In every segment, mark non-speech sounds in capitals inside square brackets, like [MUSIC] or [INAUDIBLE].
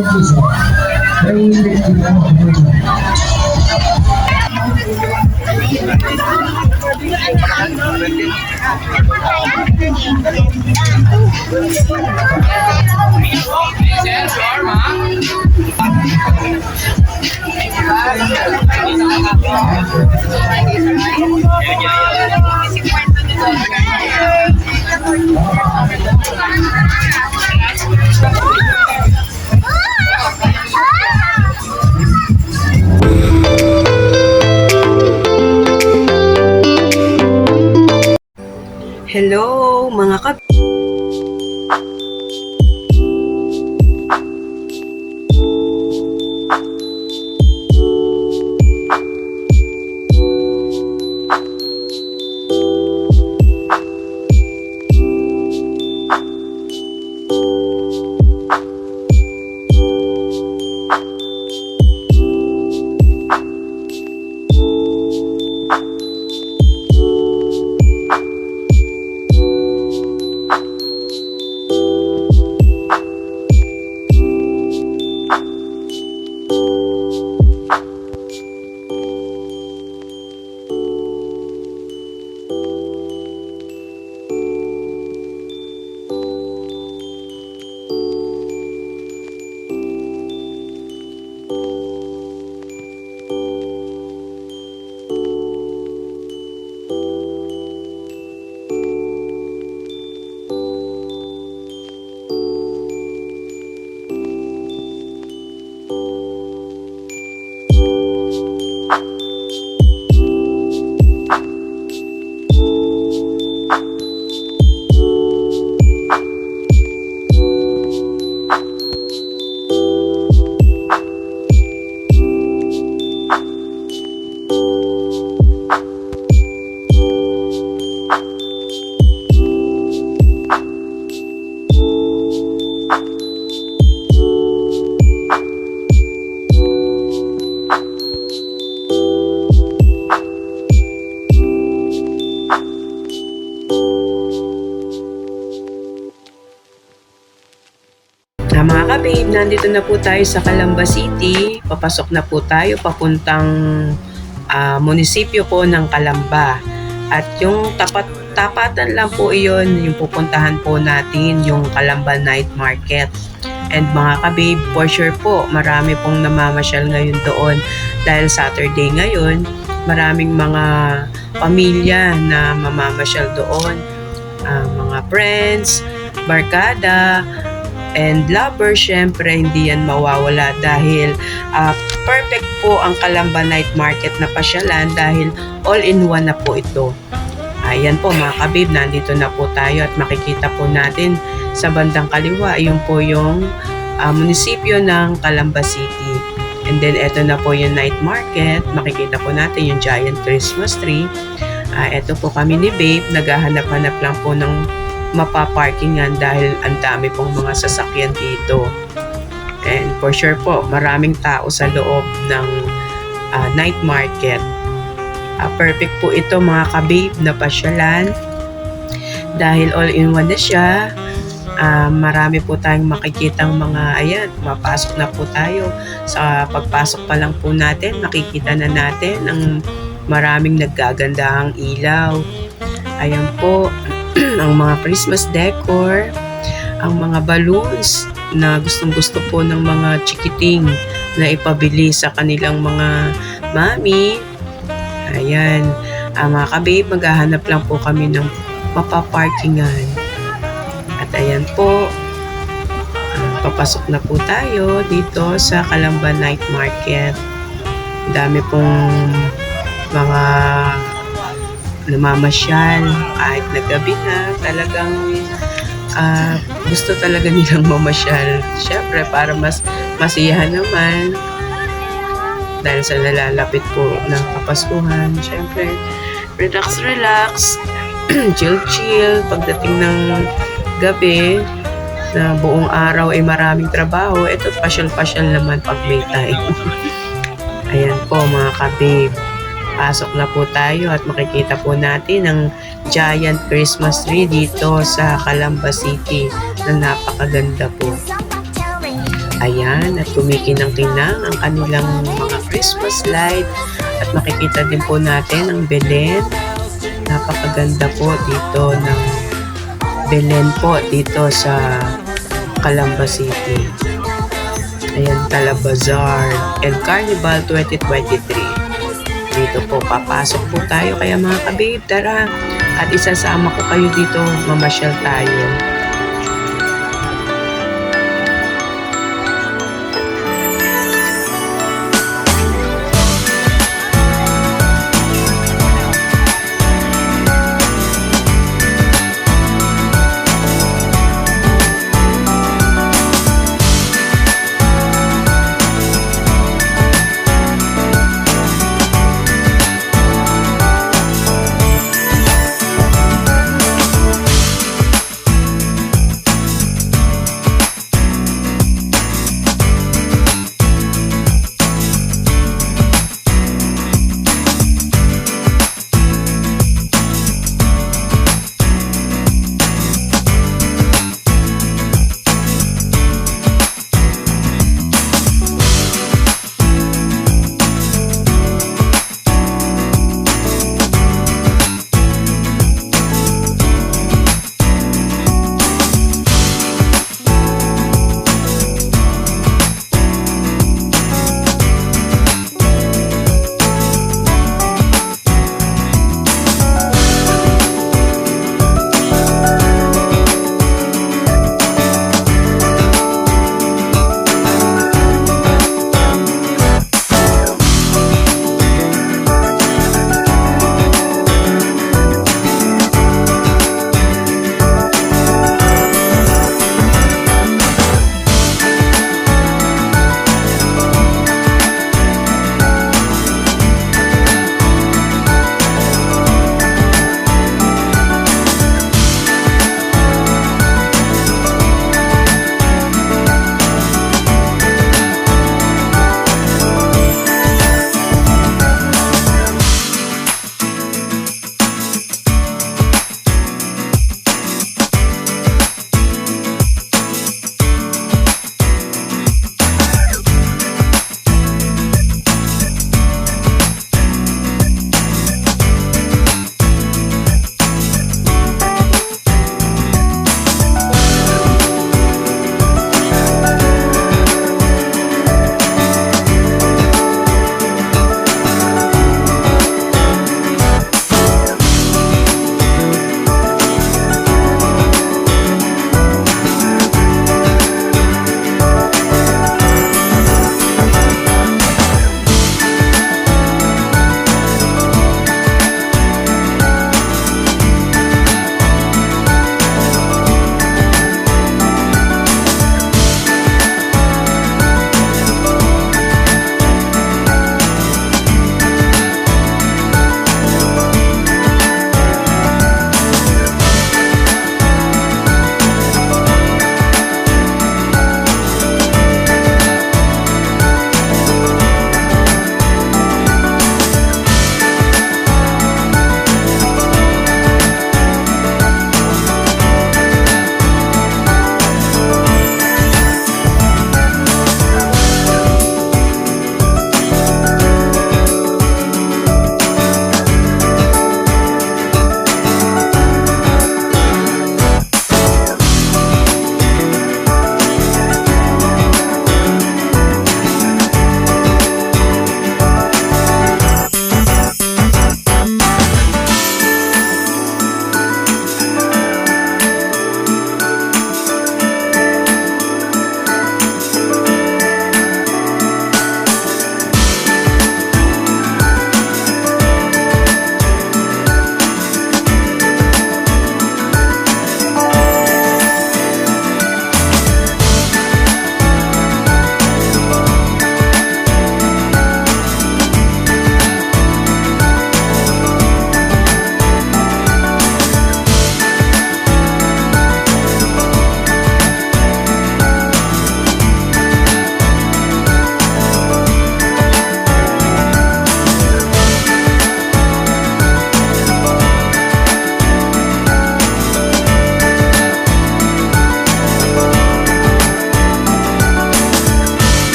kumpisa. Pagkatapos sa kumpisa, ay electric na kumpisa. Hello, mga kap... na po tayo sa Calamba City. Papasok na po tayo papuntang ah, munisipyo po ng Calamba. At yung tapat tapatan lang po iyon, yung pupuntahan po natin, yung Calamba Night Market. And mga ka-babe, for sure po, marami pong namamasyal ngayon doon. Dahil Saturday ngayon, maraming mga pamilya na mamamasyal doon. Ah, mga friends, barkada, and lover, syempre hindi yan mawawala dahil ah, perfect po ang Kalamba Night Market na pasyalan dahil all-in-one na po ito. Ayan po mga kabib, nandito na po tayo at makikita po natin sa bandang kaliwa, yung po yung ah, munisipyo ng Calamba City. And then eto na po yung night market, makikita po natin yung giant Christmas tree. Ah, eto po kami ni Babe, naghahanap-hanap lang po ng mapaparkingan dahil ang dami pong mga sasakyan dito. And for sure po, maraming tao sa loob ng ah, night market. Ah, perfect po ito mga kababe na pasyalan dahil all-in-one na siya. Ah, marami po tayong makikitang mga ayan, mapasok na po tayo. Sa pagpasok pa lang po natin, makikita na natin ang maraming naggagandahang ilaw. Ayan po, [CLEARS THROAT] ang mga Christmas decor, ang mga balloons na gustong gusto po ng mga chikiting na ipabili sa kanilang mga mami. Ayan, ah, mga kababe, maghahanap lang po kami ng mapaparkingan. At ayan po, ah, papasok na po tayo dito sa Calamba Night Market. Dami pong mga namamasyal kahit na gabi na talagang ah, gusto talaga [LAUGHS] nilang mamasyal. Syempre para mas masiyahan naman dahil sa nalalapit po ng kapaskuhan. Syempre relax relax [CLEARS THROAT] chill chill. Pagdating ng gabi na buong araw ay maraming trabaho ito pasyal pasyal naman pag may time. [LAUGHS] Ayan po mga kabib papasok na po tayo at makikita po natin ang giant Christmas tree dito sa Calamba City na napakaganda po. Ayan, at kumikinang-kinang ang kanilang mga Christmas light at makikita din po natin ang Belen. Napakaganda po dito ng Belen po dito sa Calamba City. Ayan, Talabazar and Carnival 2023. Dito po, papasok po tayo. Kaya mga kabib, tara. At isasama ko kayo dito, mamasyal tayo.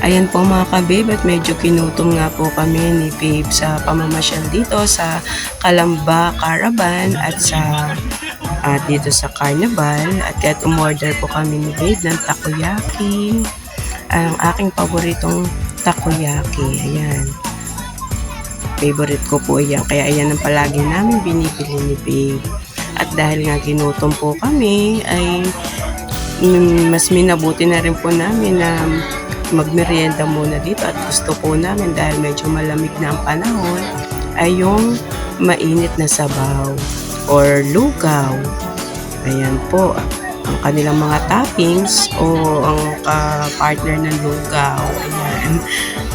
Ayan po mga ka-babe at medyo kinutom nga po kami ni babe sa pamamasyal dito sa Kalamba Caravan at sa at dito sa Carnival. At kaya umorder po kami ni babe ng takoyaki. Ang aking paboritong takoyaki ayan. Favorite ko po yan. Kaya ayan ang palagi namin binibili ni babe. At dahil nga ginutom po kami ay mm, mas minabuti na rin po namin na magmerienda muna dito at gusto po namin dahil medyo malamig na ang panahon ay yung mainit na sabaw or lugaw. Ayan po, ang kanilang mga toppings o ang ka-partner ng lugaw. Ayan.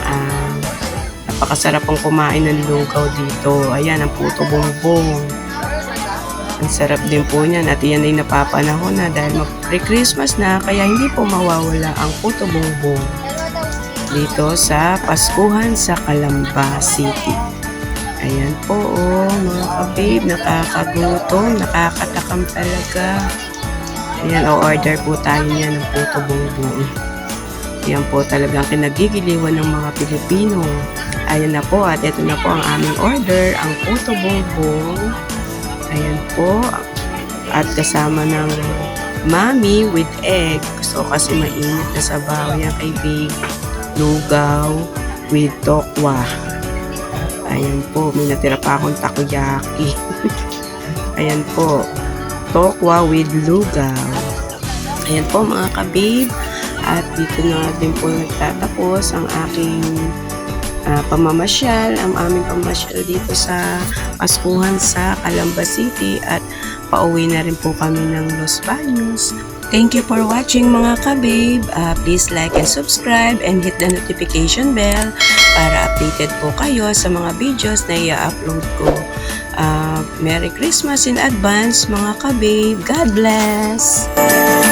Ah, napakasarap pong kumain ng lugaw dito. Ayan, ang puto bongbong. Ang sarap din po niyan at yan ay napapanahon na dahil mag-pre-Christmas na kaya hindi po mawawala ang puto bongbong dito sa Paskuhan sa Calamba City. Ayan po, oh, mga kabib, nakakagutom, nakakatakam talaga. Ayan, o-order po tayo niyan ng puto bongbong. Yan po talagang kinagigiliwan ng mga Pilipino. Ayan na po at ito na po ang aming order, ang puto bongbong. Ayan po. At kasama ng mami with egg. Gusto ko kasi mainit na sabaw. Yan kay. Lugaw with tokwa. Ayan po. May natira pa akong takoyaki. [LAUGHS] Ayan po. Tokwa with lugaw. Ayan po mga kabib. At dito na din po nagtatapos ang aking ah, pamamasyal, ang aming pamamasyal dito sa Paskuhan sa Calamba City at pauwi na rin po kami ng Los Baños. Thank you for watching mga kababe. Uh, please like and subscribe and hit the notification bell para updated po kayo sa mga videos na i-upload ko. Uh, Merry Christmas in advance mga kababe. God bless!